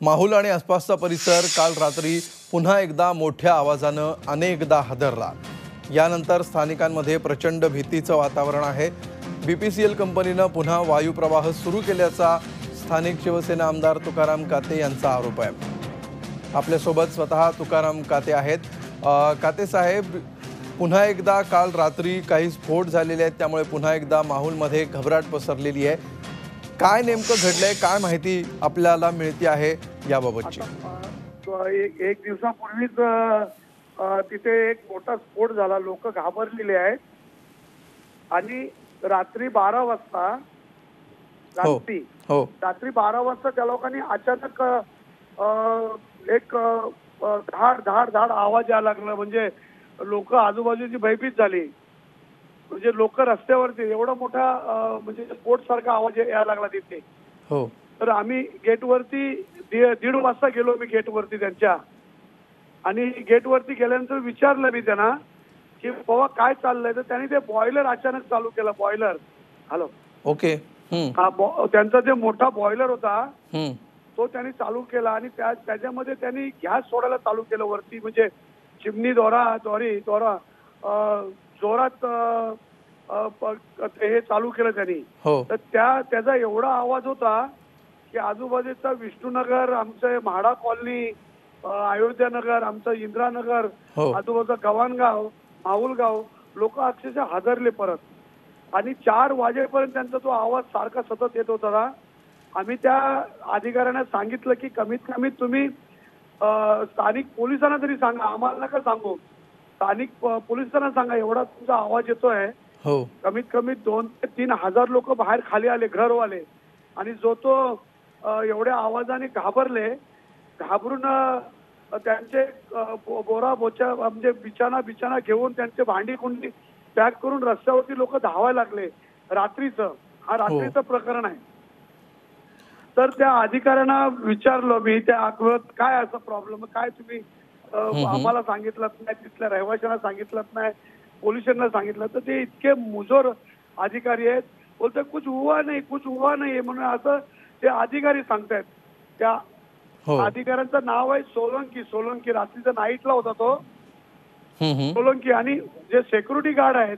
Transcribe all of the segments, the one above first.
माहुल आणि आसपासचा परिसर काल रात्री पुन्हा एकदा मोठ्या आवाजानं अनेकदा हादरला. यानंतर स्थानिकांमध्ये प्रचंड भीतीचं वातावरण आहे. बी पी सी एल कंपनीनं पुन्हा वायुप्रवाह सुरू केल्याचा स्थानिक शिवसेना आमदार तुकाराम काते यांचा आरोप आहे. आपल्यासोबत स्वतः तुकाराम काते आहेत. काते साहेब पुन्हा एकदा काल रात्री काही स्फोट झालेले आहेत त्यामुळे पुन्हा एकदा माहूलमध्ये घबराट पसरलेली आहे. काय नेमकं घडलंय काय माहिती आपल्याला मिळते आहे याबाबतची? एक एक दिवसापूर्वीच तिथे एक मोठा स्फोट झाला. लोक घाबरलेले आहेत. आणि रात्री बारा वाजता हो रात्री हो. रात्री बारा वाजता त्या लोकांनी अचानक एक धाड धाड धाड आवाज यायला लागला. म्हणजे लोक आजूबाजूची भयभीत झाली. म्हणजे लोक रस्त्यावरती एवढा मोठा म्हणजे स्फोट सारखा आवाज यायला लागला तिथे. हो. तर आम्ही गेटवरती दीड वाजता गेलो मी गेटवरती त्यांच्या. आणि गेटवरती गेल्यानंतर विचारलं मी त्यांना की बाबा काय चाललंय? तर त्यांनी ते बॉयलर अचानक चालू केलं बॉयलर. हॅलो. ओके. हा त्यांचा जे मोठा बॉयलर होता. तो त्यांनी चालू केला आणि त्या त्याच्यामध्ये त्यांनी गॅस सोडायला चालू केलं वरती. म्हणजे चिमणी द्वारी द्वारा अं, जोरात हे चालू केलं त्यांनी. हो. तर त्या त्याचा एवढा आवाज होता की आजूबाजूचा विष्णूनगर आमचं म्हाडा कॉलनी अं, अयोध्यानगर आमचं इंदिरानगर हो. आजूबाजूचा गव्हाणगाव माहुलगाव लोक अक्षरशः हादरले परत. आणि चार वाजेपर्यंत त्यांचा तो आवाज सारखा सतत येत होता आम्ही त्या अधिकाऱ्यांना सांगितलं की कमीत कमी तुम्ही स्थानिक पोलिसांना तरी सांगा. आम्हाला नका सांगू. स्थानिक पोलिसांना सांगा एवढा तुमचा आवाज येतोय. हो. कमीत कमी दोन ते तीन हजार लोक बाहेर खाली आले घरवाले. आणि जो तो एवढ्या आवाजाने घाबरले घाबरून त्यांचे बोरा बोच्या म्हणजे बिछाना बिछाना घेऊन त्यांचे भांडी कुंडी पॅक करून रस्त्यावरती लोक धावायला लागले. रात्रीचं. हा रात्रीचं प्रकरण आहे. तर त्या अधिकाऱ्यांना विचारलं मी त्या काय असं प्रॉब्लेम काय तुम्ही आम्हाला सांगितलं नाही तिथल्या रहिवाशांना सांगितलं नाही पोलिसांना सांगितलं. तर ते इतके मुजोर अधिकारी आहेत. बोलतात कुछ हुआ नाही कुछ हुआ नाही. म्हणून असं ते अधिकारी सांगतायत. त्या हो. अधिकाऱ्यांचं नाव आहे सोलंकी. सोलंकी रात्रीचा नाईटला होता तो. सोलंकी आणि जे सेक्युरिटी गार्ड आहेत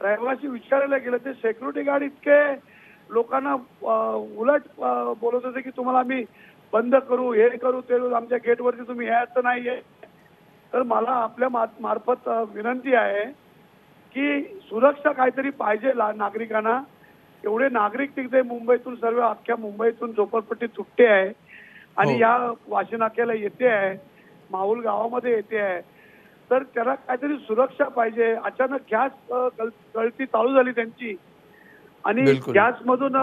रहिवासी विचारायला गेलं ते सेक्युरिटी गार्ड इतके लोकांना उलट बोलत होते की तुम्हाला आम्ही बंद करू हे करू ते आमच्या गेटवरती तुम्ही यायचं नाहीये. तर मला आपल्या मार्फत विनंती आहे की सुरक्षा काहीतरी पाहिजे नागरिकांना. एवढे नागरिक तिथे मुंबईतून सर्व अख्ख्या मुंबईतून झोपडपट्टी तुटते आहे. आणि हो. या वाशी नाक्याला येते आहे. माहुल गावामध्ये येते आहे. तर त्याला काहीतरी सुरक्षा पाहिजे. अचानक गॅस गळती चालू झाली त्यांची. आणि बिलकुल. गॅस मधून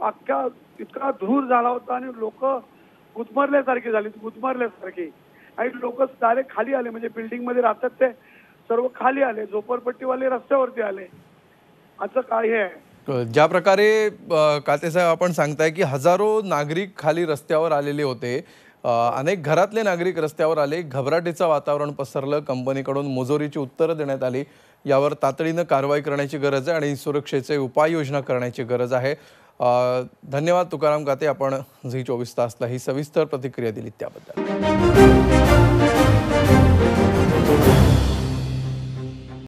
अख्खा इतका धूर झाला होता आणि लोक गुदमरल्यासारखी झाली गुदमरल्यासारखी. आणि लोक डायरेक्ट खाली आले म्हणजे बिल्डिंगमध्ये राहतात ते. सर्व खाली आले झोपडपट्टीवाले रस्त्यावरती आले. असं काय हे आहे? ज्या प्रकारे कातेसाहेब आपण सांगताय की हजारो नागरिक खाली रस्त्यावर आलेले होते. अनेक घरातले नागरिक रस्त्यावर आले. घबराटीचं वातावरण पसरलं. कंपनीकडून मुजोरीची उत्तरं देण्यात आली. यावर तातडीनं कारवाई करण्याची गरज आहे आणि सुरक्षेचे उपाययोजना करण्याची गरज आहे. धन्यवाद तुकाराम काते आपण झी चोवीस तासला ही सविस्तर प्रतिक्रिया दिली त्याबद्दल.